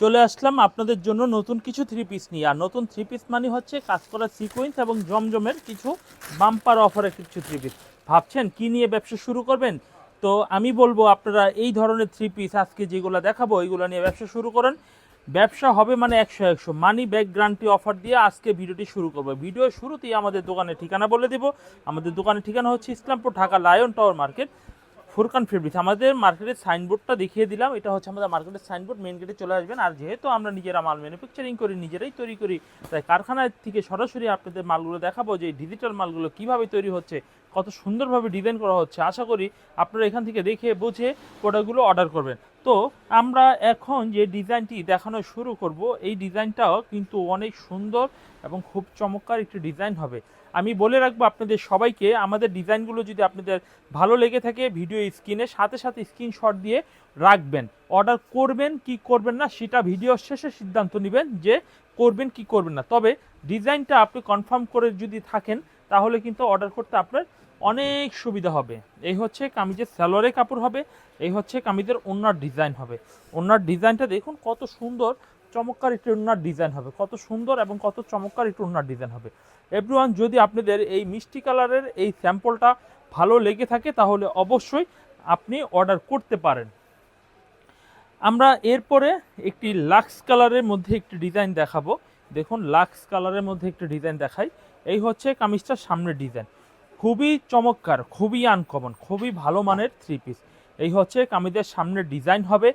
চলে আসলাম আপনাদের জন্য নতুন কিছু থ্রি পিস নিয়ে। আর নতুন থ্রি পিস মানে হচ্ছে কাজ করা সিকোয়েন্স এবং জমজমের কিছু বাম্পার অফারের কিছু থ্রি পিস ভাবছেন, কি নিয়ে ব্যবসা শুরু করবেন? তো আমি বলব, আপনারা এই ধরনের থ্রি পিস আজকে যেগুলো দেখাবো ওইগুলো নিয়ে ব্যবসা শুরু করেন। ব্যবসা হবে মানে একশো একশো। মানি ব্যাক গ্রান্টি অফার দিয়ে আজকে ভিডিওটি শুরু করব। ভিডিও শুরুতেই আমাদের দোকানের ঠিকানা বলে দেবো। আমাদের দোকানের ঠিকানা হচ্ছে Islampur Dhaka lion tower market Furqan fabrics আমাদের মার্কেটের সাইনবোর্ডটা দেখিয়ে দিলাম। এটা হচ্ছে আমাদের মার্কেটের সাইনবোর্ড মেন গেটে চলে আসবেন। আর যেহেতু আমরা নিজেরা মাল ম্যানুফ্যাকচারিং করি, নিজেরাই তৈরি করি, তাই কারখানার থেকে সরাসরি আপনাদের মালগুলো দেখাবো যে ডিজিটাল মালগুলো কীভাবে তৈরি হচ্ছে, কত সুন্দরভাবে ডিজাইন করা হচ্ছে। আশা করি আপনারা এখান থেকে দেখে, বুঝে প্রোডাক্টগুলো অর্ডার করবেন। তো আমরা এখন যে ডিজাইনটি দেখানো শুরু করব, এই ডিজাইনটাও কিন্তু অনেক সুন্দর এবং খুব চমৎকার একটি ডিজাইন হবে। আমি বলে রাখব আপনাদের সবাইকে, আমাদের ডিজাইনগুলো যদি আপনাদের ভালো লেগে থাকে, ভিডিও স্ক্রিনে সাথে সাথে স্ক্রিনশট দিয়ে রাখবেন। অর্ডার করবেন, কি করবেন না, সেটা ভিডিও শেষে সিদ্ধান্ত নেবেন যে করবেন, কি করবেন না। তবে ডিজাইনটা আপনি কনফার্ম করে যদি থাকেন, তাহলে কিন্তু অর্ডার করতে আপনার অনেক সুবিধা হবে। এই হচ্ছে কামিজের স্যালোয়ারের কাপড় হবে, এই হচ্ছে কামিজের ওনার ডিজাইন হবে। ওনার ডিজাইনটা দেখুন কত সুন্দর চমৎকার একটি ওনার ডিজাইন হবে। কত সুন্দর এবং কত চমৎকার একটি ওনার ডিজাইন হবে। এভরিওয়ান যদি আপনাদের এই মিষ্টি কালারের এই স্যাম্পলটা ভালো লেগে থাকে, তাহলে অবশ্যই আপনি অর্ডার করতে পারেন। আমরা এরপরে একটি লাক্স কালারের মধ্যে একটি ডিজাইন দেখাবো। দেখুন লাক্স কালারের মধ্যে একটি ডিজাইন দেখাই। এই হচ্ছে কামিজটার সামনের ডিজাইন খুবই চমৎকার, খুবই আনকমন খুবই ভালো মানের থ্রি পিস এই হচ্ছে কামিজের সামনের ডিজাইন হবে।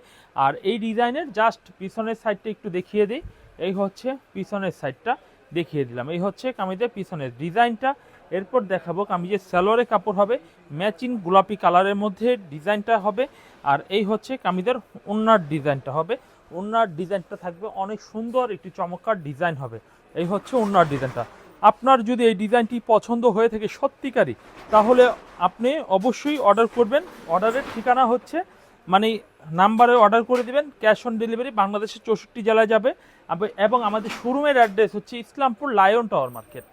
আর এই ডিজাইনের জাস্ট পিছনের সাইডটা একটু দেখিয়ে দিই। এই হচ্ছে পিছনের সাইডটা দেখিয়ে দিলাম। এই হচ্ছে কামিজের পিছনের ডিজাইনটা। এরপর দেখাবো কামিজের সালোয়ারের কাপড় হবে। ম্যাচিং গোলাপি কালারের মধ্যে ডিজাইনটা হবে। আর এই হচ্ছে কামিজের ওনার ডিজাইনটা হবে। ওনার ডিজাইনটা থাকবে অনেক সুন্দর, একটি চমৎকার ডিজাইন হবে। এই হচ্ছে ওনার ডিজাইনটা। আপনার যদি এই ডিজাইনটি পছন্দ হয়ে থাকে সত্যিকারই, তাহলে আপনি অবশ্যই অর্ডার করবেন। অর্ডারের ঠিকানা হচ্ছে মানে নাম্বারে অর্ডার করে দেবেন ক্যাশ অন ডেলিভারি বাংলাদেশের চৌষট্টি জেলায় যাবে। এবং আমাদের শোরুমের অ্যাড্রেস হচ্ছে ইসলামপুর লায়ন টাওয়ার মার্কেট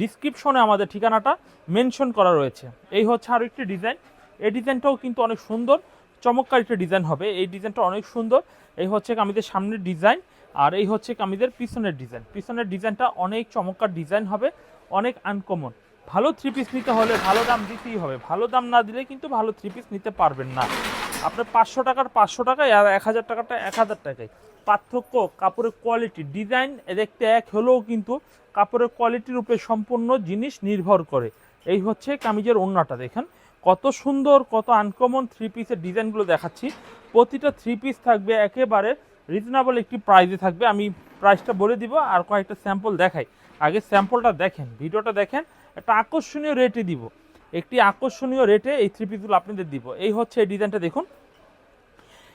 ডিসক্রিপশনে আমাদের ঠিকানাটা মেনশন করা রয়েছে। এই হচ্ছে আরও একটি ডিজাইন এই ডিজাইনটাও কিন্তু অনেক সুন্দর। চমৎকার একটা ডিজাইন হবে। এই ডিজাইনটা অনেক সুন্দর। এই হচ্ছে কামিজের সামনের ডিজাইন আর এই হচ্ছে কামিজের পিছনের ডিজাইন পিছনের ডিজাইনটা অনেক চমৎকার ডিজাইন হবে, অনেক আনকমন ভালো থ্রি পিস নিতে হলে ভালো দাম দিতেই হবে। ভালো দাম না দিলে কিন্তু ভালো থ্রি পিস নিতে পারবেন না। আপনার পাঁচশো টাকার পাঁচশো টাকায় আর এক হাজার টাকাটা এক হাজার টাকায়। পার্থক্য কাপড়ের কোয়ালিটি ডিজাইন দেখতে এক হলেও কিন্তু কাপড়ের কোয়ালিটির উপরে সম্পূর্ণ জিনিস নির্ভর করে। এই হচ্ছে কামিজের ওড়নাটা, দেখেন। কত সুন্দর, কত আনকমন থ্রি পিসের ডিজাইনগুলো দেখাচ্ছি। প্রতিটা থ্রি পিস থাকবে, একেবারে রিজনেবল একটি প্রাইসে থাকবে। আমি প্রাইসটা বলে দিব আর কয়েকটা স্যাম্পল দেখাই। আগে স্যাম্পলটা দেখেন ভিডিওটা দেখেন। একটা আকর্ষণীয় রেটে দিব। একটি আকর্ষণীয় রেটে এই থ্রি পিসগুলো আপনাদের দিব। এই হচ্ছে এই ডিজাইনটা দেখুন।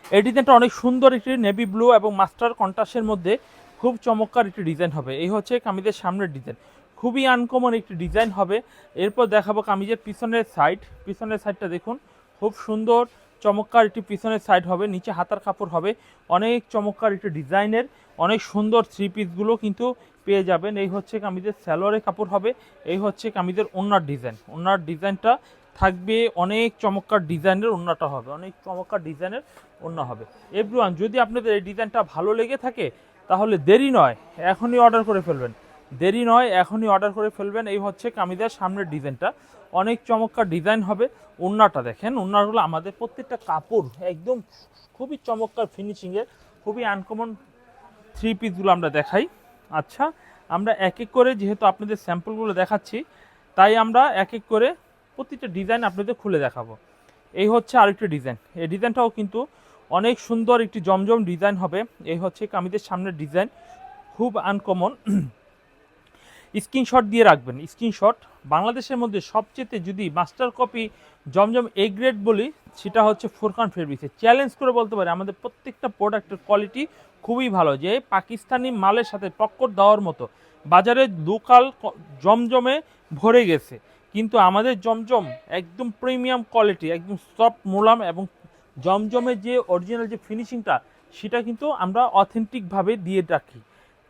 এই ডিজাইনটা অনেক সুন্দর একটি নেভি ব্লু এবং মাস্টার কন্ট্রাস্টের মধ্যে খুব চমৎকার একটি ডিজাইন হবে। এই হচ্ছে কামিজের সামনের ডিজাইন খুবই আনকমন একটি ডিজাইন হবে। এরপর দেখাবো কামিজের পিছনের সাইড পিছনের সাইডটা দেখুন, খুব সুন্দর, চমৎকার একটি পিছনের সাইড হবে, নিচে হাতার কাপড় হবে। অনেক চমৎকার একটি ডিজাইনের অনেক সুন্দর থ্রি পিসগুলো কিন্তু পেয়ে যাবেন। এই হচ্ছে কামিজের স্যালোয়ারের কাপড় হবে, এই হচ্ছে কামিজের ওনার ডিজাইন ওনার ডিজাইনটা থাকবে, অনেক চমৎকার ডিজাইনের ওন্নাটা হবে, অনেক চমৎকার ডিজাইনের ওন্না হবে। এভরিওয়ান যদি আপনাদের এই ডিজাইনটা ভালো লেগে থাকে, তাহলে দেরি নয়, এখনই অর্ডার করে ফেলবেন। দেরি নয়, এখনই অর্ডার করে ফেলবেন। এই হচ্ছে কামিজের সামনের ডিজাইনটা অনেক চমৎকার ডিজাইন হবে। ওন্নাটা দেখেন ওন্নাগুলো আমাদের প্রত্যেকটা কাপড়, একদম খুবই চমৎকার ফিনিশিংয়ের খুবই আনকমন থ্রি পিসগুলো আমরা দেখাই। আচ্ছা আমরা এক এক করে যেহেতু আপনাদের স্যাম্পলগুলো দেখাচ্ছি, তাই আমরা এক এক করে প্রতিটা ডিজাইন আপনাদের খুলে দেখাবো। এই হচ্ছে আরেকটি ডিজাইন এই ডিজাইনটাও কিন্তু অনেক সুন্দর একটি জমজম ডিজাইন হবে। এই হচ্ছে কামিজের সামনের ডিজাইন খুব আনকমন স্ক্রিনশট দিয়ে রাখবেন। স্ক্রিনশট বাংলাদেশের মধ্যে সবচেয়ে যদি master copy Zamzam A grade বলি, সেটা হচ্ছে ফোরকান ফেব্রিক্সে চ্যালেঞ্জ করে বলতে পারি, আমাদের প্রত্যেকটা প্রোডাক্টের কোয়ালিটি খুবই ভালো। যে পাকিস্তানি মালের সাথে টক্কর দেওয়ার মতো বাজারে দুকাল ক- জমজমে ভরে গেছে। কিন্তু আমাদের জমজম একদম প্রিমিয়াম কোয়ালিটি একদম সফট মোলাম এবং জমজমের যে অরিজিনাল যে ফিনিশিংটা সেটা কিন্তু আমরা অথেন্টিকভাবে দিয়ে রাখি।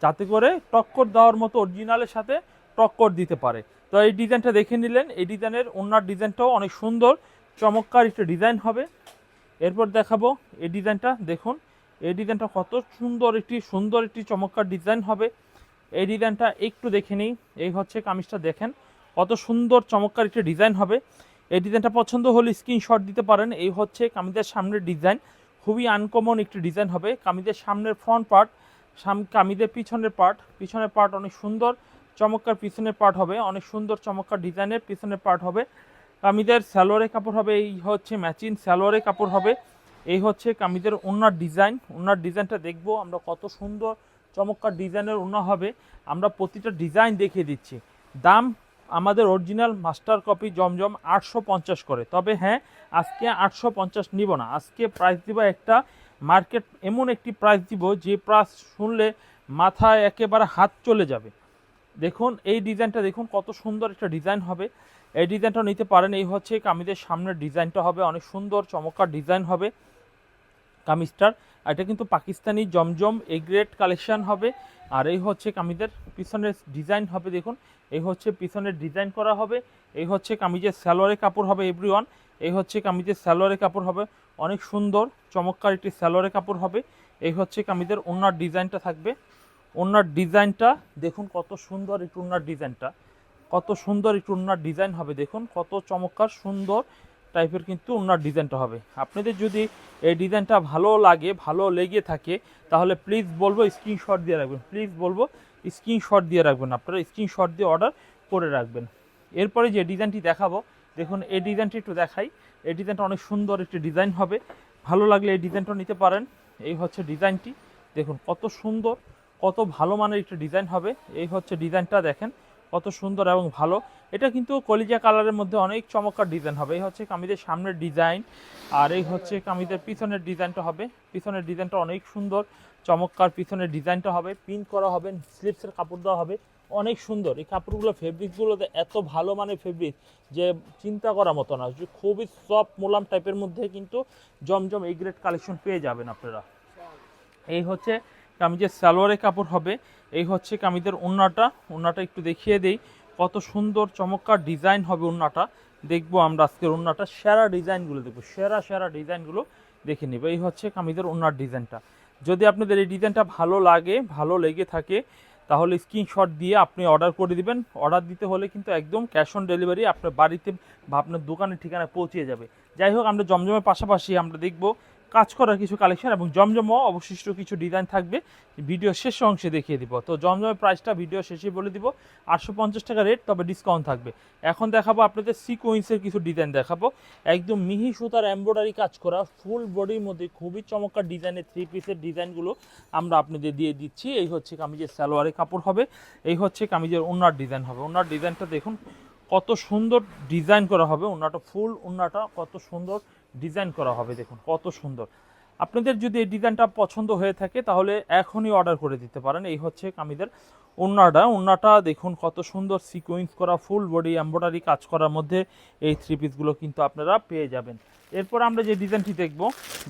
যাতে করে টক্কর দেওয়ার মতো অরিজিনালের সাথে টক্কর দিতে পারে। তো এই ডিজাইনটা দেখে নিলেন। এই ডিজাইনের ওনার ডিজাইনটাও অনেক সুন্দর। চমৎকার একটা ডিজাইন হবে। এরপর দেখাবো এই ডিজাইনটা দেখুন, এই ডিজাইনটা কত সুন্দর একটি সুন্দর একটি চমৎকার ডিজাইন হবে। এই ডিজাইনটা একটু দেখে নিই। এই হচ্ছে কামিজটা দেখেন। কত সুন্দর, চমৎকার একটি ডিজাইন হবে। এই ডিজাইনটা পছন্দ হলে স্ক্রিনশট দিতে পারেন। এই হচ্ছে কামিজের সামনের ডিজাইন খুবই আনকমন একটি ডিজাইন হবে। কামিজের সামনের ফ্রন্ট পার্ট সাম কামিজের পিছনের পার্ট পিছনের পার্ট অনেক সুন্দর, চমৎকার পিছনের পার্ট হবে, অনেক সুন্দর চমৎকার ডিজাইনের পিছনের পার্ট হবে। কামিদের স্যালোয়ারের কাপড় হবে, এই হচ্ছে ম্যাচিং স্যালোয়ারের কাপড় হবে। এই হচ্ছে কামিদের ওনার ডিজাইন ওনার ডিজাইনটা দেখব আমরা কত সুন্দর, চমৎকার ডিজাইনের ওনা হবে। আমরা প্রতিটা ডিজাইন দেখিয়ে দিচ্ছি। দাম আমাদের অরিজিনাল মাস্টার কপি জমজম আটশো পঞ্চাশ করে। তবে হ্যাঁ আজকে আটশো পঞ্চাশ নিব না। আজকে প্রাইস দিব একটা মার্কেট এমন একটি প্রাইস দিব, যে প্রাইস শুনলে মাথায় একেবারে হাত চলে যাবে। দেখুন, এই ডিজাইনটা দেখুন, কত সুন্দর একটা ডিজাইন হবে। এই ডিজাইনটা নিতে পারেন, এই হচ্ছে কামিজের সামনের ডিজাইনটা হবে, অনেক সুন্দর, চমৎকার ডিজাইন হবে কামিজটার। এটা কিন্তু Pakistani Zamzam A grade collection হবে, আর এই হচ্ছে কামিজের পিছনের ডিজাইন হবে, দেখুন। এই হচ্ছে পিছনের ডিজাইন করা হবে, এই হচ্ছে কামিজের স্যালোয়ারের কাপড় হবে এভরিওয়ান এই হচ্ছে কামিজের স্যালোয়ারের কাপড় হবে। অনেক সুন্দর, চমৎকার একটি স্যালোয়ারের কাপড় হবে। এই হচ্ছে কামিজের ওনার ডিজাইনটা থাকবে। ওনার ডিজাইনটা, দেখুন কত সুন্দর একটু ওনার ডিজাইনটা। কত সুন্দর একটু ওনার ডিজাইন হবে, দেখুন কত চমৎকার, সুন্দর টাইপের কিন্তু ওনার ডিজাইনটা হবে। আপনাদের যদি এই ডিজাইনটা ভালো লাগে, ভালো লেগে থাকে, তাহলে প্লিজ বলব স্ক্রিনশট দিয়ে রাখবেন। প্লিজ বলব স্ক্রিনশট দিয়ে রাখবেন। আপনারা স্ক্রিনশট দিয়ে অর্ডার করে রাখবেন। এরপরে যে ডিজাইনটি দেখাবো দেখুন, এই ডিজাইনটি একটু দেখাই। এই ডিজাইনটা অনেক সুন্দর একটি ডিজাইন হবে। ভালো লাগলে এই ডিজাইনটা নিতে পারেন। এই হচ্ছে ডিজাইনটি। দেখুন, কত সুন্দর, কত ভালো মানের একটি ডিজাইন হবে। এই হচ্ছে ডিজাইনটা, দেখেন, কত সুন্দর এবং ভালো। এটা কিন্তু কলিজা কালারের মধ্যে অনেক চমৎকার ডিজাইন হবে। এই হচ্ছে কামিজের সামনের ডিজাইন। আর এই হচ্ছে কামিজের পিছনের ডিজাইনটা হবে। পিছনের ডিজাইনটা অনেক সুন্দর, চমৎকার পিছনের ডিজাইনটা হবে। প্রিন্ট করা হবে স্লিপসের কাপড় দেওয়া হবে। অনেক সুন্দর। এই কাপড়গুলো ফেব্রিকগুলোতে এত ভালো মানের ফেব্রিক যে চিন্তা করার মতো না। খুবই সফট মোলাম টাইপের মধ্যে কিন্তু জমজম এই গ্রেড কালেকশন পেয়ে যাবেন আপনারা। এই হচ্ছে কামিজের সালোয়ারের কাপড় হবে। এই হচ্ছে কামিজের ওন্নাটা ওন্নাটা একটু দেখিয়ে দেই। কত সুন্দর, চমৎকার ডিজাইন হবে ওন্নাটা দেখব আমরা আজকের ওন্নাটা সেরা ডিজাইনগুলো দেখব। সেরা সেরা ডিজাইনগুলো দেখে নেব। এই হচ্ছে কামিজের ওন্নার ডিজাইনটা। যদি আপনাদের এই ডিজাইনটা ভালো লাগে, ভালো লেগে থাকে তাহলে স্ক্রিনশট দিয়ে আপনি অর্ডার করে দিবেন। অর্ডার দিতে হলে কিন্তু একদম ক্যাশ অন ডেলিভারি আপনার বাড়িতে বা আপনার দোকানের ঠিকানায় পৌঁছে যাবে। যাই হোক, আমরা জমজমের পাশাপাশি আমরা দেখব কাজ করার কিছু কালেকশন এবং জমজমও অবশিষ্ট কিছু ডিজাইন থাকবে। ভিডিও শেষ অংশে দেখিয়ে দিব। তো জমজমের প্রাইসটা ভিডিও শেষে বলে দিব। আটশো পঞ্চাশ টাকা রেট তবে ডিসকাউন্ট থাকবে। এখন দেখাবো আপনাদের সিকোয়েন্সের কিছু ডিজাইন দেখাবো। একদম মিহি সুতার এমব্রয়ডারি কাজ করা ফুল বডির মধ্যে খুবই চমৎকার ডিজাইনের থ্রি পিসের ডিজাইনগুলো আমরা আপনাদের দিয়ে দিচ্ছি। এই হচ্ছে কামিজের সালোয়ারের কাপড় হবে। এই হচ্ছে কামিজের ওনার ডিজাইন হবে। ওনার ডিজাইনটা দেখুন, কত সুন্দর ডিজাইন করা হবে। ওনাটা ফুল ওনাটা কত সুন্দর ডিজাইন করা হবে, দেখুন, কত সুন্দর। আপনাদের যদি এই ডিজাইনটা পছন্দ হয়ে থাকে, তাহলে এখনই অর্ডার করে দিতে পারেন। এই হচ্ছে কামিদের ওন্নাটা ওন্নাটা দেখুন, কত সুন্দর সিকোয়েন্স করা ফুল বডি এম্ব্রয়ডারি কাজ করার মধ্যে এই থ্রি পিসগুলো কিন্তু আপনারা পেয়ে যাবেন। এরপর আমরা যে ডিজাইনটি দেখব,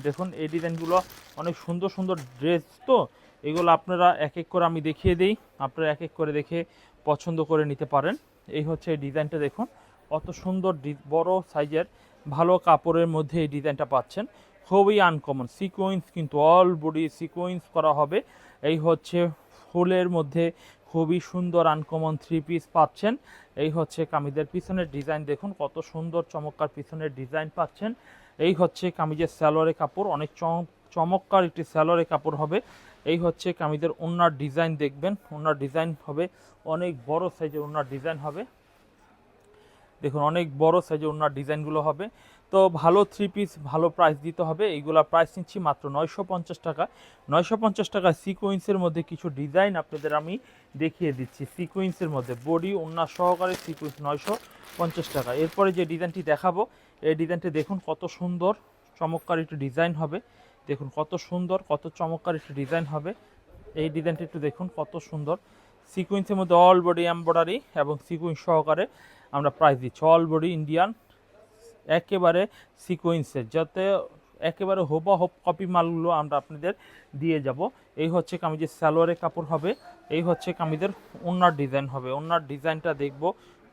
দেখুন, এই ডিজাইনগুলো অনেক সুন্দর সুন্দর ড্রেস তো। এগুলো আপনারা এক এক করে আমি দেখিয়ে দিই। আপনারা এক এক করে দেখে পছন্দ করে নিতে পারেন। এই হচ্ছে এই ডিজাইনটা, দেখুন, কত সুন্দর বড় সাইজের ভালো কাপড়ের মধ্যে এই ডিজাইনটা পাচ্ছেন। খুবই আনকমন সিকোয়েন্স কিন্তু অল বডি সিকোয়েন্স করা হবে। এই হচ্ছে ফুলের মধ্যে খুবই সুন্দর আনকমন থ্রি পিস পাচ্ছেন। এই হচ্ছে কামিজের পিছনের ডিজাইন, দেখুন কত সুন্দর চমৎকার পিছনের ডিজাইন পাচ্ছেন। এই হচ্ছে কামিজের স্যালোয়ারের কাপড়, অনেক চম- চমৎকার একটি স্যালোয়ারের কাপড় হবে। এই হচ্ছে কামিজের ওনার ডিজাইন, দেখবেন ওনার ডিজাইন হবে, অনেক বড় সাইজের ওনার ডিজাইন হবে। দেখুন, অনেক বড় সাইজের ওনার ডিজাইনগুলো হবে। তো ভালো থ্রি পিস ভালো প্রাইস দিতে হবে। এইগুলা প্রাইস নিচ্ছি মাত্র নয়শো পঞ্চাশ টাকা। নয়শো পঞ্চাশ টাকা সিকোয়েন্সের মধ্যে কিছু ডিজাইন আপনাদের আমি দেখিয়ে দিচ্ছি। সিকোয়েন্সের মধ্যে বডি ওনার সহকারে সিকোয়েন্স নয়শো পঞ্চাশ টাকা। এরপরে যে ডিজাইনটি দেখাবো, এই ডিজাইনটি দেখুন কত সুন্দর, চমৎকার একটু ডিজাইন হবে। দেখুন কত সুন্দর, কত চমৎকার একটু ডিজাইন হবে। এই ডিজাইনটি একটু দেখুন কত সুন্দর। সিকোয়েন্সের মধ্যে অল বডি এমব্রয়ডারি এবং সিকোয়েন্স সহকারে আমরা প্রাইস দিচ্ছি। অল বডি ইন্ডিয়ান একেবারে সিকোয়েন্সের যাতে একেবারে হোবা হোপ কপি মালগুলো আমরা আপনাদের দিয়ে যাব। এই হচ্ছে কামিজের সালোয়ারের কাপড় হবে, এই হচ্ছে কামিজের ওনার ডিজাইন হবে। ওনার ডিজাইনটা দেখব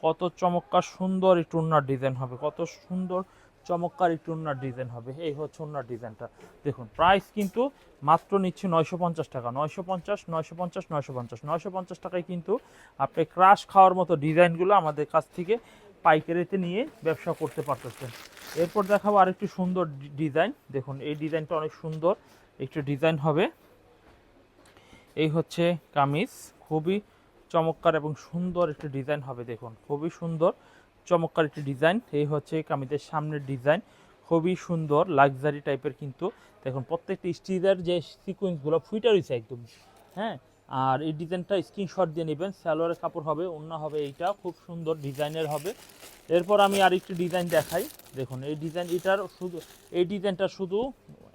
কত চমৎকার সুন্দর একটু ওনার ডিজাইন হবে, কত সুন্দর চমৎকার একটু ওনার ডিজাইন হবে। এই হচ্ছে ওনার ডিজাইনটা। দেখুন প্রাইস কিন্তু মাত্র নিচ্ছে নয়শো পঞ্চাশ টাকা। নয়শো পঞ্চাশ নয়শো পঞ্চাশ নয়শো পঞ্চাশ। নয়শো পঞ্চাশ টাকায় কিন্তু আপনি ক্রাশ খাওয়ার মতো ডিজাইনগুলো আমাদের কাছ থেকে পাইকারিতে নিয়ে ব্যবসা করতে পারতেছেন। এরপর দেখাবো আরেকটি সুন্দর ডিজাইন। দেখুন, এই ডিজাইনটা অনেক সুন্দর একটু ডিজাইন হবে। এই হচ্ছে কামিজ। খুবই চমৎকার এবং সুন্দর একটি ডিজাইন হবে। দেখুন, খুবই সুন্দর। চমৎকার একটি ডিজাইন। এই হচ্ছে কামিজের সামনের ডিজাইন। খুবই সুন্দর, লাক্সারি টাইপের কিন্তু। দেখুন প্রত্যেকটি স্টিলের যে সিকোয়েন্সগুলো ফুইটা রয়েছে একদম। হ্যাঁ? আর এই ডিজাইনটা স্ক্রিনশট দিয়ে নেবেন। সালোয়ারের কাপড় হবে অন্য হবে এইটা। খুব সুন্দর ডিজাইনের হবে। এরপর আমি আরেকটি ডিজাইন দেখাই। দেখুন, এই ডিজাইন এটার শুধু, এই ডিজাইনটা শুধু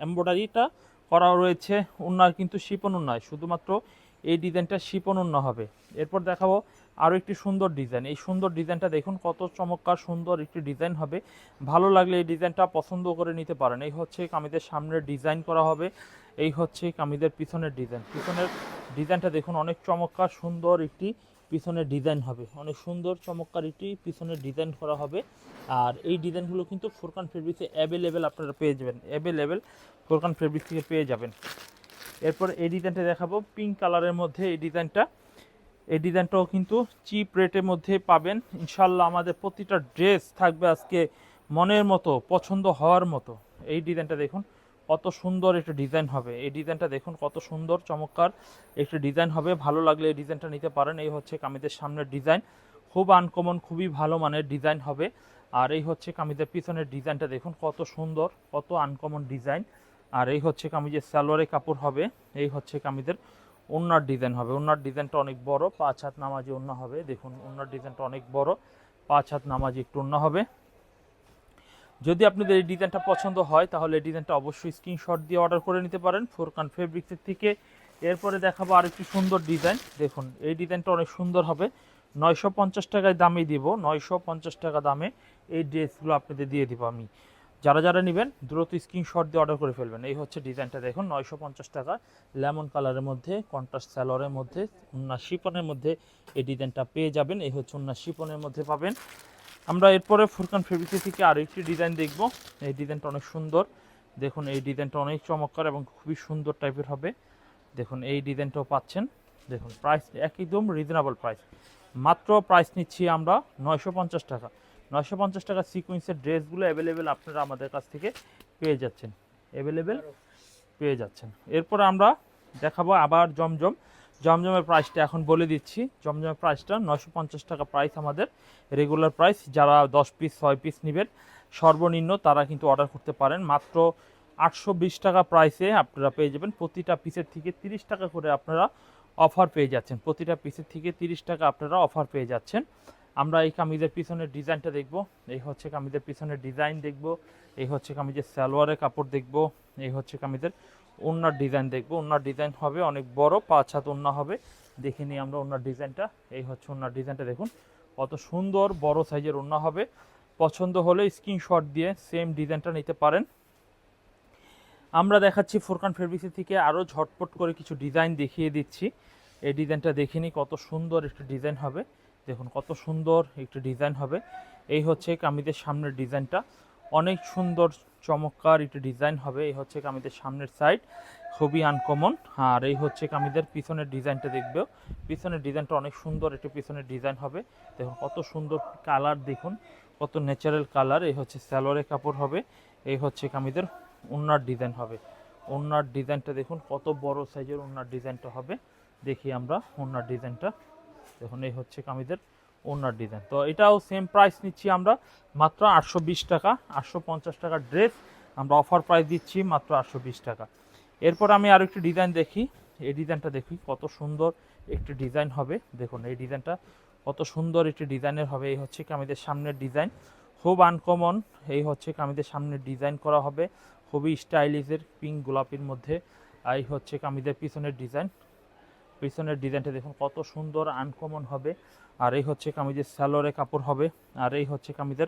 এমব্রয়ডারিটা করা রয়েছে। ওনার কিন্তু শিপন নয় শুধুমাত্র এই ডিজাইনটা শিপন অন্য হবে। এরপর দেখাবো আরও একটি সুন্দর ডিজাইন। এই সুন্দর ডিজাইনটা দেখুন কত চমৎকার সুন্দর একটি ডিজাইন হবে। ভালো লাগলে এই ডিজাইনটা পছন্দ করে নিতে পারেন। এই হচ্ছে কামিদের সামনের ডিজাইন করা হবে। এই হচ্ছে কামিদের পিছনের ডিজাইন। পিছনের ডিজাইনটা দেখুন অনেক চমৎকার সুন্দর একটি পিছনের ডিজাইন হবে। অনেক সুন্দর চমৎকার একটি পিছনের ডিজাইন করা হবে। আর এই ডিজাইনগুলো কিন্তু ফোরকান ফেব্রিক্সে অ্যাভেলেবেল আপনারা পেয়ে যাবেন। অ্যাভেলেবেল ফোরকান ফেব্রিক্স থেকে পেয়ে যাবেন। এরপর এই ডিজাইনটা দেখাবো। পিঙ্ক কালারের মধ্যে এই ডিজাইনটা এই ডিজাইনটাও কিন্তু চিপ রেটের মধ্যে পাবেন। ইনশাল্লাহ আমাদের প্রতিটা ড্রেস থাকবে আজকে মনের মতো, পছন্দ হওয়ার মতো। এই ডিজাইনটা দেখুন, কত সুন্দর একটা ডিজাইন হবে। এই ডিজাইনটা দেখুন, কত সুন্দর, চমৎকার একটা ডিজাইন হবে। ভালো লাগলে এই ডিজাইনটা নিতে পারেন। এই হচ্ছে কামিজের সামনের ডিজাইন। খুব আনকমন খুবই ভালো মানের ডিজাইন হবে। আর এই হচ্ছে কামিজের পিছনের ডিজাইনটা দেখুন, কত সুন্দর, কত আনকমন ডিজাইন। আর এই হচ্ছে কামিজের সালোয়ারের কাপড় হবে। এই হচ্ছে কামিজের ওনার ডিজাইন হবে। ওনার ডিজাইনটা অনেক বড়, পাঁচ হাত নামাজি ওন্না হবে। দেখুন ওনার ডিজাইনটা অনেক বড়, পাঁচ হাত নামাজি একটু ওন্না হবে। যদি আপনাদের এই ডিজাইনটা পছন্দ হয়, তাহলে এই ডিজাইনটা অবশ্যই স্ক্রিনশট দিয়ে অর্ডার করে নিতে পারেন ফোরকান ফেব্রিক্সের থেকে। এরপরে দেখাবো আরেকটি সুন্দর ডিজাইন দেখুন, এই ডিজাইনটা অনেক সুন্দর হবে। নয়শো পঞ্চাশ টাকায় দামে দিব, নয়শো পঞ্চাশ টাকা দামে এই ড্রেসগুলো আপনাদের দিয়ে দিব আমি। যারা যারা নেবেন, দ্রুত স্ক্রিনশট দিয়ে অর্ডার করে ফেলবেন। এই হচ্ছে ডিজাইনটা দেখুন, নয়শো পঞ্চাশ টাকা। লেমন কালারের মধ্যে কন্ট্রাস্ট স্যালোয়ারের মধ্যে উন্না শিপনের মধ্যে এই ডিজাইনটা পেয়ে যাবেন। এই হচ্ছে উন্না শিপনের মধ্যে পাবেন। আমরা এরপরে ফুরকান ফেব্রিক্স থেকে আরও একটি ডিজাইন দেখব। এই ডিজাইনটা অনেক সুন্দর। দেখুন, এই ডিজাইনটা অনেক চমৎকার এবং খুবই সুন্দর টাইপের হবে। দেখুন, এই ডিজাইনটাও পাচ্ছেন। দেখুন প্রাইস একদম রিজনেবল প্রাইস মাত্র প্রাইস নিচ্ছি আমরা নয়শো পঞ্চাশ টাকা। নয়শো পঞ্চাশ টাকা সিকুয়েন্সের ড্রেসগুলো অ্যাভেলেবেল আপনারা আমাদের কাছ থেকে পেয়ে যাচ্ছেন। অ্যাভেলেবেল পেয়ে যাচ্ছেন। এরপর আমরা দেখাবো আবার জমজম। জমজমের প্রাইসটা এখন বলে দিচ্ছি। জমজমের প্রাইসটা নশো পঞ্চাশ টাকা প্রাইস আমাদের। রেগুলার প্রাইস যারা দশ পিস ছয় পিস নেবেন সর্বনিম্ন তারা কিন্তু অর্ডার করতে পারেন। মাত্র আটশো বিশ টাকা প্রাইসে আপনারা পেয়ে যাবেন। প্রতিটা পিসের থেকে তিরিশ টাকা করে আপনারা অফার পেয়ে যাচ্ছেন। প্রতিটা পিসের থেকে তিরিশ টাকা আপনারা অফার পেয়ে যাচ্ছেন। আমরা এই কামিজের পিছনের ডিজাইনটা দেখব। এই হচ্ছে কামিজের পিছনের ডিজাইন দেখব। এই হচ্ছে কামিজের সালোয়ারের কাপড় দেখব। এই হচ্ছে কামিজের ওনার ডিজাইন দেখব। ওনার ডিজাইন হবে অনেক বড়, পাঁচ হাত ওন্না হবে। দেখে নিই আমরা ওনার ডিজাইনটা। এই হচ্ছে ওনার ডিজাইনটা দেখুন। কত সুন্দর বড় সাইজের ওন্না হবে। পছন্দ হলে স্ক্রিনশট দিয়ে সেম ডিজাইনটা নিতে পারেন। আমরা দেখাচ্ছি ফোরকান ফেব্রিক্সের থেকে আরও ঝটপট করে কিছু ডিজাইন দেখিয়ে দিচ্ছি। এই ডিজাইনটা দেখে নিই কত সুন্দর একটা ডিজাইন হবে। দেখুন কত সুন্দর একটি ডিজাইন হবে। এই হচ্ছে কামিজের সামনের ডিজাইনটা। অনেক সুন্দর, চমৎকার একটি ডিজাইন হবে। এই হচ্ছে কামিজের সামনের সাইড। খুবই আনকমন আর এই হচ্ছে কামিজের পিছনের ডিজাইনটা দেখবে। পিছনের ডিজাইনটা অনেক সুন্দর একটি পিছনের ডিজাইন হবে। দেখুন কত সুন্দর কালার দেখুন। কত ন্যাচারাল কালার। এই হচ্ছে স্যালোয়ারের কাপড় হবে। এই হচ্ছে কামিজের ওনার ডিজাইন হবে। ওনার ডিজাইনটা দেখুন কত বড় সাইজের ওনার ডিজাইনটা হবে। দেখি আমরা ওনার ডিজাইনটা। দেখুন এই হচ্ছে কামিজের ওনার ডিজাইন তো এটাও সেম প্রাইস নিচ্ছি আমরা, মাত্র আটশো বিশ টাকা, আটশো টাকার ড্রেস আমরা অফার প্রাইস দিচ্ছি, মাত্র আটশো বিশ টাকা। এরপর আমি আরও একটি ডিজাইন দেখি, এই ডিজাইনটা দেখি, কত সুন্দর একটি ডিজাইন হবে। দেখুন, এই ডিজাইনটা কত সুন্দর একটি ডিজাইনের হবে, এই হচ্ছে কামিজের সামনের ডিজাইন খুব আনকমন এই হচ্ছে কামিজের সামনের ডিজাইন করা হবে। খুবই স্টাইলিশের পিঙ্ক গোলাপির মধ্যে এই হচ্ছে কামিজের পিছনের ডিজাইন পিছনের ডিজাইনটা দেখুন, কত সুন্দর আনকমন হবে। আর এই হচ্ছে কামিজের স্যালোরে কাপড় হবে। আর এই হচ্ছে কামিজের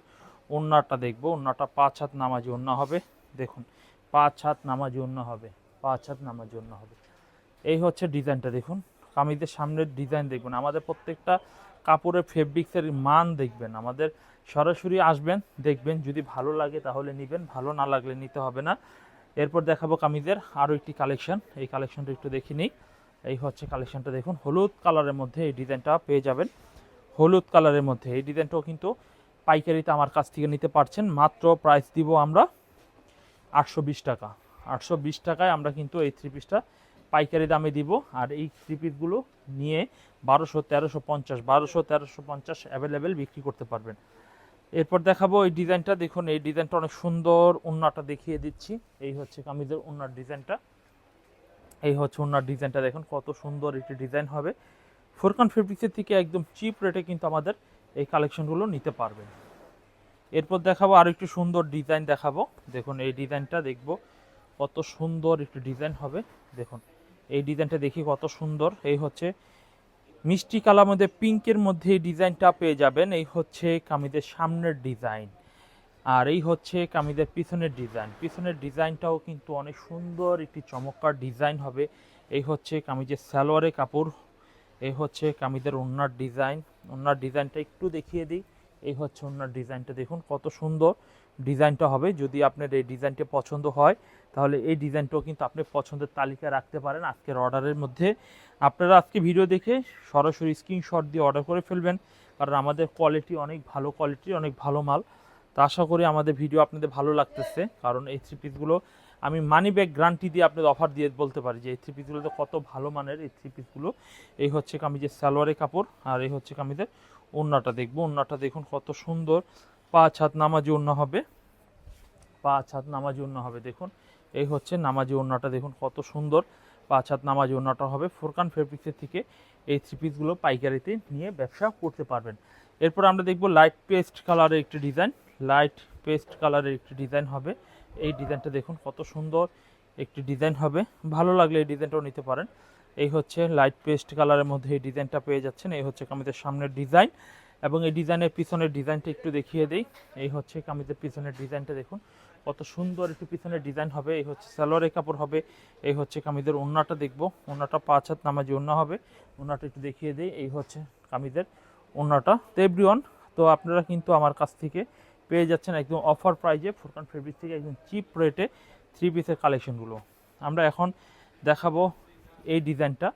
ওন্নাটা দেখব। ওন্নাটা পাঁচ হাত নামাজি ওন্না হবে। দেখুন, পাঁচ হাত নামাজি ওন্না হবে। পাঁচ হাত নামাজি ওন্না হবে। এই হচ্ছে ডিজাইনটা দেখুন। কামিজের সামনের ডিজাইন দেখবেন। আমাদের প্রত্যেকটা কাপড়ের ফেব্রিক্সের মান দেখবেন। আমাদের সরাসরি আসবেন, দেখবেন। যদি ভালো লাগে তাহলে নেবেন, ভালো না লাগলে নিতে হবে না। এরপর দেখাবো কামিজের আরও একটি কালেকশন এই কালেকশনটা একটু দেখে নিই। এই হচ্ছে কালেকশনটা দেখুন। হলুদ কালারের মধ্যে এই ডিজাইনটা পেয়ে যাবেন। হলুদ কালারের মধ্যে এই ডিজাইনটাও কিন্তু পাইকারিতে আমার কাছ থেকে নিতে পারছেন। মাত্র প্রাইস দিব আমরা আটশো বিশ টাকা। আটশো বিশ টাকায় আমরা কিন্তু এই থ্রি পিসটা পাইকারি দামে দিব। আর এই থ্রি পিসগুলো নিয়ে বারোশো, তেরোশো পঞ্চাশ, বারোশো, তেরোশো পঞ্চাশ অ্যাভেলেবেল বিক্রি করতে পারবেন। এরপর দেখাবো এই ডিজাইনটা দেখুন, এই ডিজাইনটা অনেক সুন্দর, উন্নাটা দেখিয়ে দিচ্ছি। এই হচ্ছে কামিজের উন্নার ডিজাইনটা এই হচ্ছে ওনার ডিজাইনটা দেখুন, কত সুন্দর একটি ডিজাইন হবে। ফোরকান ফেব্রিক্সের থেকে একদম চিপ রেটে কিন্তু আমাদের এই কালেকশনগুলো নিতে পারবেন। এরপর দেখাবো আরও একটু সুন্দর ডিজাইন দেখাবো। দেখুন, এই ডিজাইনটা দেখব, কত সুন্দর একটি ডিজাইন হবে। দেখুন, এই ডিজাইনটা দেখি কত সুন্দর। এই হচ্ছে মিষ্টি কালার মধ্যে, পিঙ্কের মধ্যে এই ডিজাইনটা পেয়ে যাবেন। এই হচ্ছে কামিজের সামনের ডিজাইন। আর এই হচ্ছে কামিজের পিছনের ডিজাইন। পিছনের ডিজাইনটাও কিন্তু অনেক সুন্দর একটি চমৎকার ডিজাইন হবে। এই হচ্ছে কামিজের সালোয়ারের কাপড়, এই হচ্ছে কামিজের ওনার ডিজাইন। ওনার ডিজাইনটা একটু দেখিয়ে দিই। এই হচ্ছে ওনার ডিজাইনটা দেখুন কত সুন্দর ডিজাইনটা হবে। যদি আপনার এই ডিজাইনটা পছন্দ হয়, তাহলে এই ডিজাইনটাও কিন্তু আপনি পছন্দের তালিকায় রাখতে পারেন আজকের অর্ডারের মধ্যে। আপনারা আজকে ভিডিও দেখে সরাসরি স্ক্রিনশট দিয়ে অর্ডার করে ফেলবেন, কারণ আমাদের কোয়ালিটি অনেক ভালো কোয়ালিটি অনেক ভালো মাল। তো আশা করি আমাদের ভিডিও আপনাদের ভালো লাগতেছে। কারণ এই থ্রি পিসগুলো আমি মানি ব্যাগ গ্যারান্টি দিয়ে আপনাদের অফার দিয়ে বলতে পারি যে, এই থ্রি পিসগুলো তো কত ভালো মানের এই থ্রি পিসগুলো এই হচ্ছে কামিজের সালোয়ারের কাপড় আর এই হচ্ছে কামিজের ওড়নাটা দেখব। ওড়নাটা দেখুন কত সুন্দর। পাঁচ হাত নামাজি ওড়না হবে। পাঁচ হাত নামাজি ওড়না হবে, দেখুন। এই হচ্ছে নামাজি ওড়নাটা, দেখুন কত সুন্দর। পাঁচ হাত নামাজি ওড়নাটা হবে। ফোরকান ফেব্রিক্সের থেকে এই থ্রি পিসগুলো পাইকারিতে নিয়ে ব্যবসা করতে পারবেন। এরপর আমরা দেখব লাইট পেস্ট কালারের একটি ডিজাইন লাইট পেস্ট কালারের একটি ডিজাইন হবে। এই ডিজাইনটা দেখুন কত সুন্দর একটি ডিজাইন হবে। ভালো লাগলে এই ডিজাইনটাও নিতে পারেন। এই হচ্ছে লাইট পেস্ট কালারের মধ্যে এই ডিজাইনটা পেয়ে যাচ্ছেন। এই হচ্ছে কামিজের সামনের ডিজাইন এবং এই ডিজাইনের পিছনের ডিজাইনটা একটু দেখিয়ে দেই। এই হচ্ছে কামিজের পিছনের ডিজাইনটা দেখুন। কত সুন্দর একটু পিছনের ডিজাইন হবে। এই হচ্ছে সালোয়ারের কাপড় হবে। এই হচ্ছে কামিজের ওড়নাটা দেখব। ওড়নাটা পাঁচ হাত নামাজি ওড়না হবে। ওড়নাটা একটু দেখিয়ে দিই। এই হচ্ছে কামিজের ওড়নাটা। তো এভরিওয়ান তো আপনারা কিন্তু আমার কাছ থেকে পেয়ে যাচ্ছেন একদম অফার প্রাইজে ফোরকান ফেব্রিক থেকে একদম চিপ রেটে থ্রি পিসের কালেকশনগুলো আমরা এখন দেখাবো এই ডিজাইনটা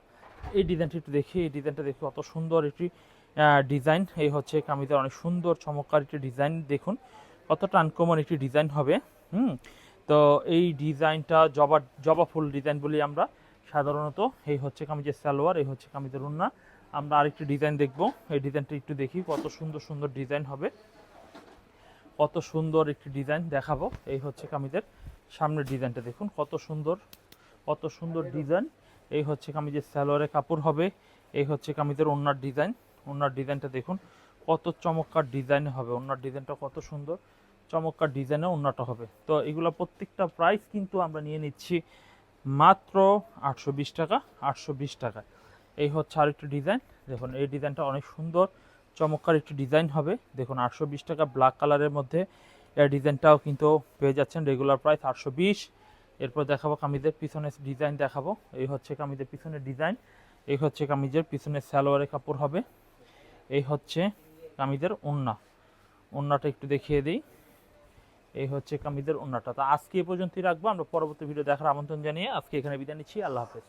এই ডিজাইনটি একটু দেখি। এই ডিজাইনটা দেখি কত সুন্দর একটি ডিজাইন এই হচ্ছে কামিজের অনেক সুন্দর, চমৎকার একটি ডিজাইন দেখুন, কতটা আনকমন একটি ডিজাইন হবে। হুম, তো এই ডিজাইনটা জবা জবা ফুল ডিজাইন বলি আমরা সাধারণত। এই হচ্ছে কামিজের সালোয়ার, এই হচ্ছে কামিজের উন্না আমরা আরেকটি ডিজাইন দেখব। এই ডিজাইনটা একটু দেখি, কত সুন্দর সুন্দর ডিজাইন হবে। কত সুন্দর একটি ডিজাইন দেখাবো। এই হচ্ছে কামিজের সামনের ডিজাইনটা দেখুন, কত সুন্দর কত সুন্দর ডিজাইন। এই হচ্ছে কামিজের সালোয়ারের কাপড় হবে, এই হচ্ছে কামিজের ওনার ডিজাইন। ওনার ডিজাইনটা দেখুন, কত চমৎকার ডিজাইন হবে ওনার ডিজাইনটা কত সুন্দর, চমৎকার ডিজাইনে ওনাটা হবে। তো এগুলো প্রত্যেকটা প্রাইস কিন্তু আমরা নিয়ে নিচ্ছি মাত্র আটশো বিশ টাকা, আটশো বিশ টাকা এই হচ্ছে আরেকটি ডিজাইন, দেখুন, এই ডিজাইনটা অনেক সুন্দর চমৎকার একটি ডিজাইন হবে। দেখুন, আটশো বিশ টাকা ব্ল্যাক কালারের মধ্যে এর ডিজাইনটাও কিন্তু পেয়ে যাচ্ছেন রেগুলার প্রাইস আটশো বিশ। এরপর দেখাবো কামিজের পিছনের ডিজাইন দেখাবো। এই হচ্ছে কামিজের পিছনের ডিজাইন। এই হচ্ছে কামিজের পিছনের সালোয়ারের কাপড় হবে। এই হচ্ছে কামিজের ওন্না। ওন্নাটা একটু দেখিয়ে দিই। এই হচ্ছে কামিজের ওন্নাটা। তো আজকে এই পর্যন্তই রাখব। আমরা পরবর্তী ভিডিও দেখার আমন্ত্রণ জানিয়ে আজকে এখানে বিদায় নিচ্ছি। আল্লাহ হাফেজ।